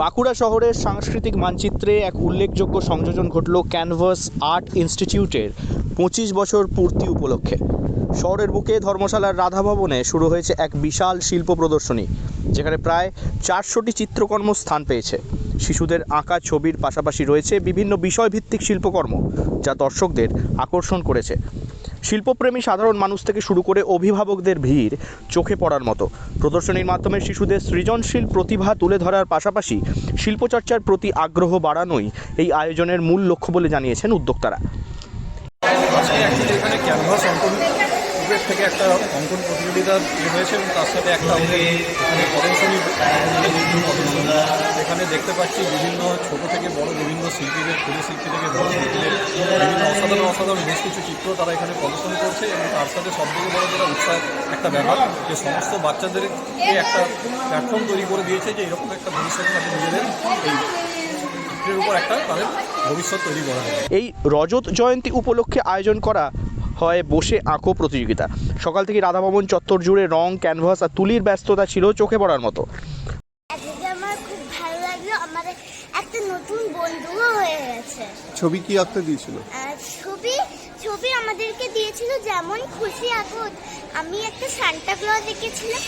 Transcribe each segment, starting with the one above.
বাঁকুড়া শহরের সাংস্কৃতিক মানচিত্রে এক উল্লেখযোগ্য সংযোজন ঘটল ক্যানভাস আর্ট ইনস্টিটিউটের পঁচিশ বছর পূর্তি উপলক্ষে। শহরের বুকে ধর্মশালার রাধা ভবনে শুরু হয়েছে এক বিশাল শিল্প প্রদর্শনী, যেখানে প্রায় চারশোটি চিত্রকর্ম স্থান পেয়েছে। শিশুদের আঁকা ছবির পাশাপাশি রয়েছে বিভিন্ন বিষয়ভিত্তিক শিল্পকর্ম, যা দর্শকদের আকর্ষণ করেছে। শিল্পপ্রেমী সাধারণ মানুষ থেকে শুরু করে অভিভাবকদের ভিড় চোখে পড়ার মতো। প্রদর্শনীর মাধ্যমে শিশুদের সৃজনশীল প্রতিভা তুলে ধরার পাশাপাশি শিল্পচর্চার প্রতি আগ্রহ বাড়ানোই এই আয়োজনের মূল লক্ষ্য বলে জানিয়েছেন উদ্যোক্তারা। এখানে থেকে একটা অঙ্কন প্রতিযোগিতা ইয়ে হয়েছে এবং তার সাথে একটা এখানে প্রদর্শনী এখানে দেখতে পাচ্ছি বিভিন্ন ছোট থেকে বড় বিভিন্ন শিল্পীদের ক্ষুদ্র শিল্পী থেকে বড় শিল্পীদের অসাধারণ বেশ কিছু চিত্র তারা এখানে প্রদর্শন করছে এবং তার সাথে সব থেকে বড় যেটা উৎসাহ একটা ব্যাপার যে সমস্ত বাচ্চাদেরকে একটা প্ল্যাটফর্ম তৈরি করে দিয়েছে যে এরকম একটা ভবিষ্যতে তাদের নিজেদের এই চিত্রের উপর একটা তাদের ভবিষ্যৎ তৈরি করা যাবে। এই রজত জয়ন্তী উপলক্ষে আয়োজন করা হয় বসে আঁকো প্রতিযোগিতা। সকাল থেকে রাধাভবন চত্বর জুড়ে রং ক্যানভাস আর তুলির ব্যস্ততা ছিল চোখে পড়ার মতো। আজকে আমার খুব ভালো লাগল। আমার একটা নতুন বন্ধুও হয়ে গেছে। ছবি কি আঁকতে দিয়েছিল? ছবি আমাদেরকে দিয়েছিল যেমন খুশি আঁকো আমি একটা সান্টা ক্লজ এঁকেছিলাম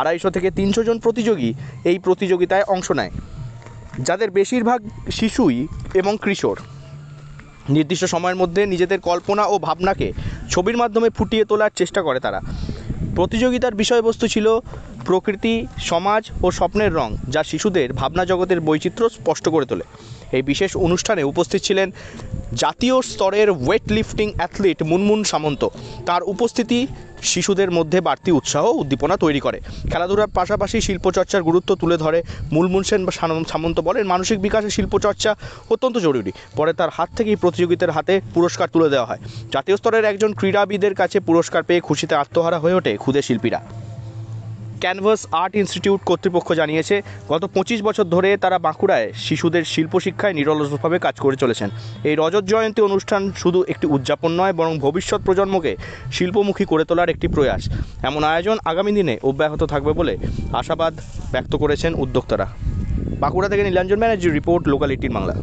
আড়াইশো থেকে তিনশো জন প্রতিযোগী এই প্রতিযোগিতায় অংশ নেয়। যাদের বেশিরভাগ শিশুই এবং কিশোর। নির্দিষ্ট সময়ের মধ্যে নিজেদের কল্পনা ও ভাবনাকে ছবির মাধ্যমে ফুটিয়ে তোলার চেষ্টা করে তারা। প্রতিযোগিতার বিষয়বস্তু ছিল প্রকৃতি, সমাজ ও স্বপ্নের রং যা শিশুদের ভাবনা জগতের বৈচিত্র্য স্পষ্ট করে তোলে। এই বিশেষ অনুষ্ঠানে উপস্থিত ছিলেন জাতীয় স্তরের weight lifting athlete Munmun Samanta. তার উপস্থিতি শিশুদের মধ্যে বাড়তি উৎসাহ উদ্দীপনা তৈরি করে। খেলাধুলার পাশাপাশি শিল্পচর্চার গুরুত্ব তুলে ধরে মুলমুন সেন সামন্ত বলেন, মানসিক বিকাশে শিল্পচর্চা অত্যন্ত জরুরি। পরে তার হাত থেকেই প্রতিযোগিতার হাতে পুরস্কার তুলে দেওয়া হয়। জাতীয় স্তরের একজন ক্রীড়াবিদের কাছে পুরস্কার পেয়ে খুশিতে আত্মহারা হয়ে ওঠে ক্ষুদে শিল্পীরা। ক্যানভাস আর্ট ইনস্টিটিউট কর্তৃপক্ষ জানিয়েছে, গত পঁচিশ বছর ধরে তারা বাঁকুড়ায় শিশুদের শিল্প শিক্ষায় নিরলসভাবে কাজ করে চলেছেন। এই রজত জয়ন্তী অনুষ্ঠান শুধু একটি উদযাপন নয়, বরং ভবিষ্যৎ প্রজন্মকে শিল্পমুখী করে তোলার একটি প্রয়াস। এমন আয়োজন আগামী দিনে অব্যাহত থাকবে বলে আশাবাদ ব্যক্ত করেছেন উদ্যোক্তারা। বাঁকুড়া থেকে নীলাঞ্জন ব্যানার্জির রিপোর্ট, লোকাল এইটিন বাংলা।